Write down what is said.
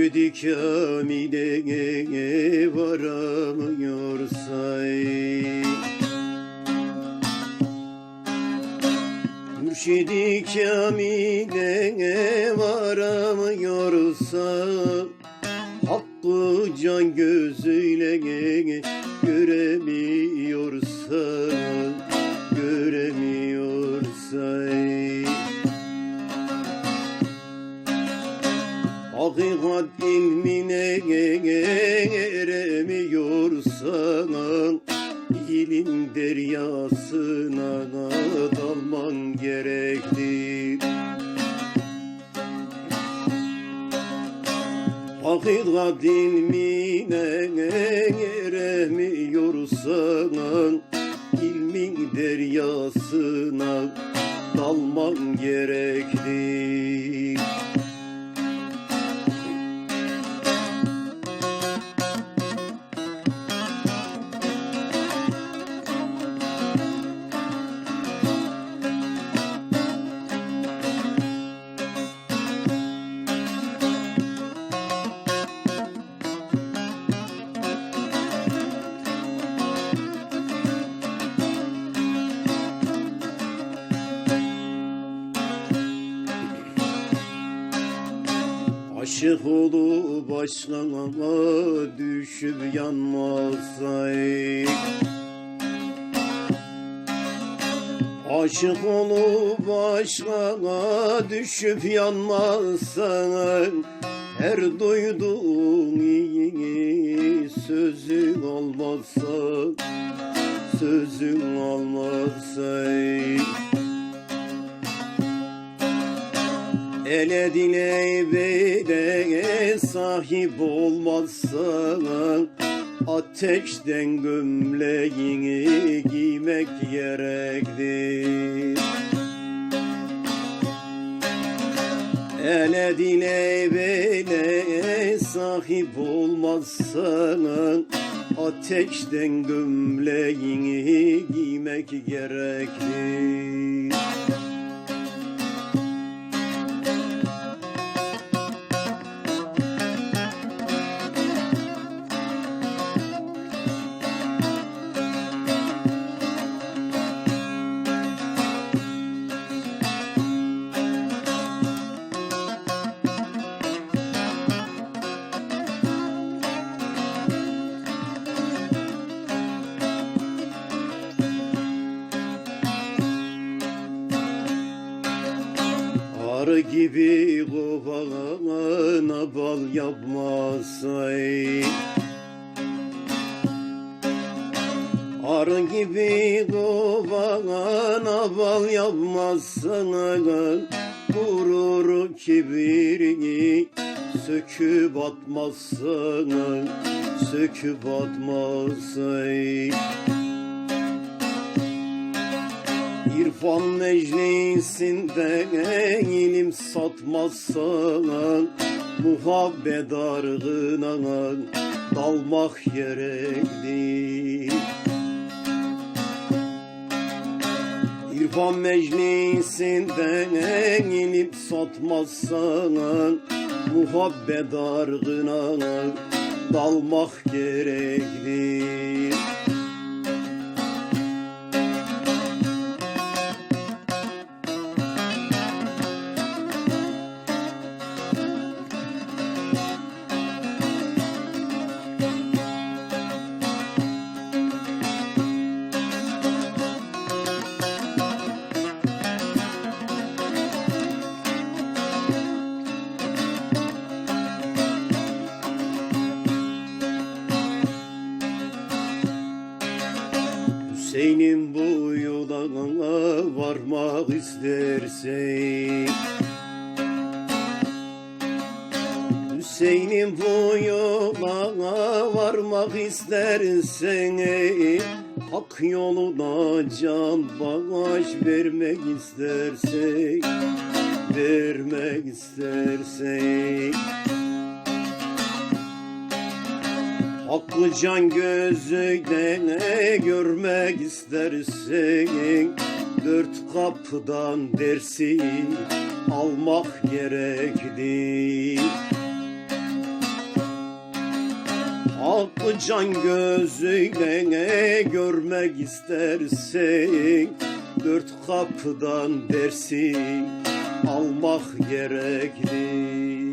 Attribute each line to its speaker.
Speaker 1: Mürşidi Kamil'e varamıyorsa Mürşidi Kamil'e varamıyorsa Hakkı can gözüyle Göremiyorsa ilmine eremiyorsan ilim deryasına dalman gerektir. Hakikat ilmine eremiyorsan ilmin deryasına dalman gerektir. Aşık olup başkana düşüp yanmasaydık Aşık olup başkana düşüp yanmazsan Her duyduğun iyi sözün olmazsa Sözün olmazsa Ele dile bile sahip olmazsan Ateşten gömleğini giymek gerektir. Ele dile bile sahip olmazsan Ateşten gömleğini giymek gerektir gibi kovana bal yapmasay Arı gibi kovana bal yapmazsan Gurur kibirini söküp atmazsan Söküp atmazsan İrfan meclisinde ilim satmazsan Muhabbet argına dalmak gerekli. İrfan meclisinde ilim satmazsan Muhabbet argına dalmak gerekli Hüseyin'in bu yola varmak istersen Hüseyin'in bu yola varmak istersen Hak yoluna can bağış vermek istersen Vermek istersen Hakkı can gözüyle görmek istersen Dört kapıdan dersi almak gerekli. Hakkı can gözüyle görmek istersin? Dört kapıdan dersin almak gerekli